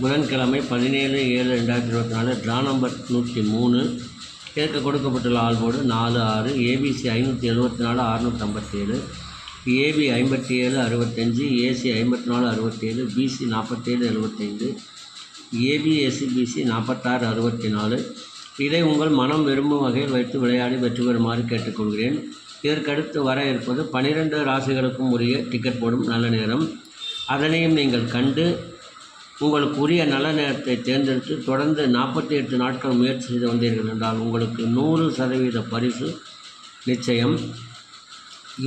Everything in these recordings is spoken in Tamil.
புதன்கிழமை பதினேழு ஏழு ரெண்டாயிரத்தி இருபத்தி நாலு ட்ரா நம்பர் நூற்றி மூணு கேட்க கொடுக்கப்பட்டுள்ள ஆள்போர்டு நாலு ஆறு ஏபிசி ஐநூற்றி எழுபத்தி நாலு அறுநூற்றி ஐம்பத்தேழு ஏபி ஐம்பத்தி ஏழு அறுபத்தஞ்சி ஏசி ஐம்பத்தி நாலு அறுபத்தேழு பிசி நாற்பத்தேழு எழுபத்தைந்து ஏபிஎஸ்சி பிசி நாற்பத்தாறு அறுபத்தி நாலு இதை உங்கள் மனம் விரும்பும் வகையில் வைத்து விளையாடி வெற்றி பெறுமாறு கேட்டுக்கொள்கிறேன். இதற்கடுத்து வர இருப்பது பனிரெண்டு ராசிகளுக்கும் உரிய டிக்கெட் போடும் நல்ல நேரம். அதனையும் நீங்கள் கண்டு உங்களுக்கு உரிய நல்ல நேரத்தை தேர்ந்தெடுத்து தொடர்ந்து நாற்பத்தி எட்டு நாட்கள் முயற்சி செய்து வந்தீர்கள் என்றால் உங்களுக்கு நூறு சதவீத பரிசு நிச்சயம்.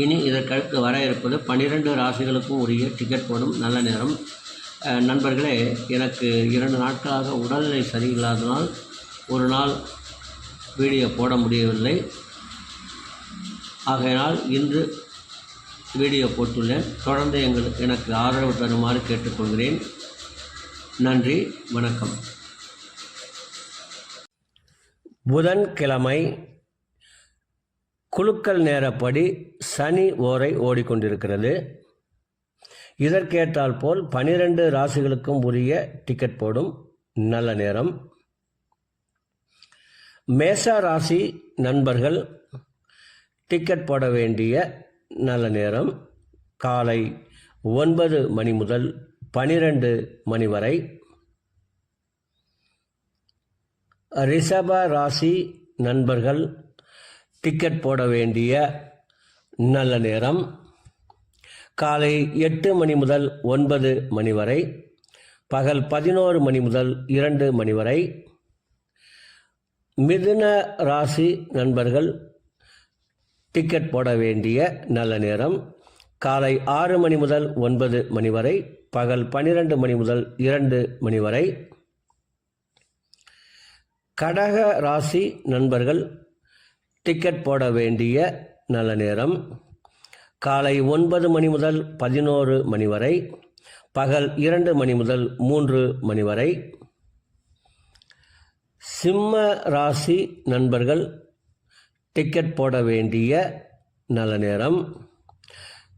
இனி இதற்கடுத்து வர இருப்பது பன்னிரெண்டு ராசிகளுக்கும் உரிய டிக்கெட் போடும் நல்ல நேரம். நண்பர்களே எனக்கு இரண்டு நாட்களாக உடல்நிலை சரியில்லாததால் ஒரு நாள் வீடியோ போட முடியவில்லை. ஆகையினால் இன்று வீடியோ போட்டுள்ளேன். தொடர்ந்து எங்கள் எனக்கு ஆதரவு தருமாறு கேட்டுக்கொள்கிறேன். நன்றி வணக்கம். புதன்கிழமை குலுக்கல் நேரப்படி சனி ஓரை ஓடிக்கொண்டிருக்கிறது. இதற்கேற்றால் போல் பனிரெண்டு ராசிகளுக்கும் உரிய டிக்கெட் போடும் நல்ல நேரம். மேச ராசி நண்பர்கள் டிக்கெட் போட வேண்டிய நல்ல நேரம். காலை ஒன்பது மணி முதல் பனிரெண்டு மணி வரை. ரிஷப ராசி நண்பர்கள் டிக்கெட் போட வேண்டிய நல்ல நேரம். காலை எட்டு மணி முதல் ஒன்பது மணி வரை. பகல் பதினோரு மணி முதல் இரண்டு மணி வரை. மிதுன ராசி நண்பர்கள் டிக்கெட் போட வேண்டிய நல்ல நேரம். காலை ஆறு மணி முதல் ஒன்பது மணி வரை பகல் பன்னிரண்டு மணி முதல் இரண்டு மணி வரை. கடக ராசி நண்பர்கள் டிக்கெட் போட வேண்டிய நல்ல நேரம். காலை ஒன்பது மணி முதல் பதினோரு மணி வரை பகல் இரண்டு மணி முதல் மூன்று மணி வரை. சிம்ம ராசி நண்பர்கள் டிக்கெட் போட வேண்டிய நல்ல நேரம்.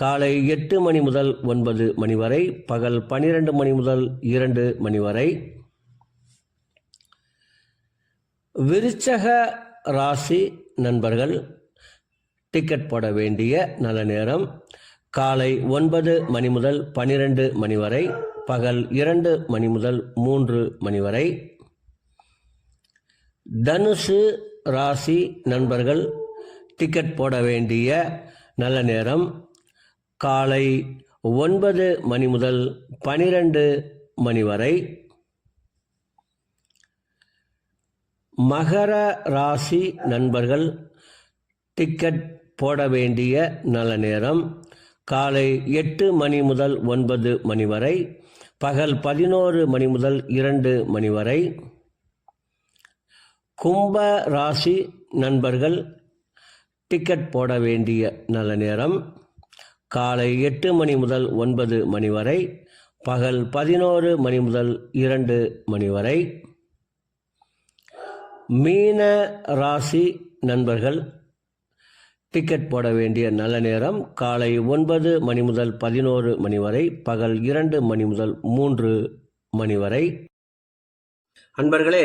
காலை எட்டு மணி முதல் ஒன்பது மணி வரை பகல் பன்னிரண்டு மணி முதல் இரண்டு மணி வரை. விருச்சக ராசி நண்பர்கள் டிக்கெட் போட வேண்டிய நல்ல நேரம். காலை ஒன்பது மணி முதல் பன்னிரண்டு மணி வரை பகல் இரண்டு மணி முதல் மூன்று மணி வரை. தனுசு ராசி நண்பர்கள் டிக்கெட் போட வேண்டிய நல்ல நேரம். காலை ஒன்பது மணி முதல் பனிரெண்டு மணி வரை. மகர ராசி நண்பர்கள் டிக்கெட் போட வேண்டிய நல்ல நேரம். காலை எட்டு மணி முதல் ஒன்பது மணி வரை. பகல் பதினோரு மணி முதல் இரண்டு மணி வரை. கும்ப ராசி நண்பர்கள் டிக்கெட் போட வேண்டிய நல்ல நேரம். காலை எட்டு மணி முதல் ஒன்பது மணி வரை பகல் பதினோரு மணி முதல் இரண்டு மணி வரை. மீன ராசி நண்பர்கள் டிக்கெட் போட வேண்டிய நல்ல நேரம் காலை ஒன்பது மணி முதல் பதினோரு மணி வரை பகல் இரண்டு மணி முதல் மூன்று மணி வரை. அன்பர்களே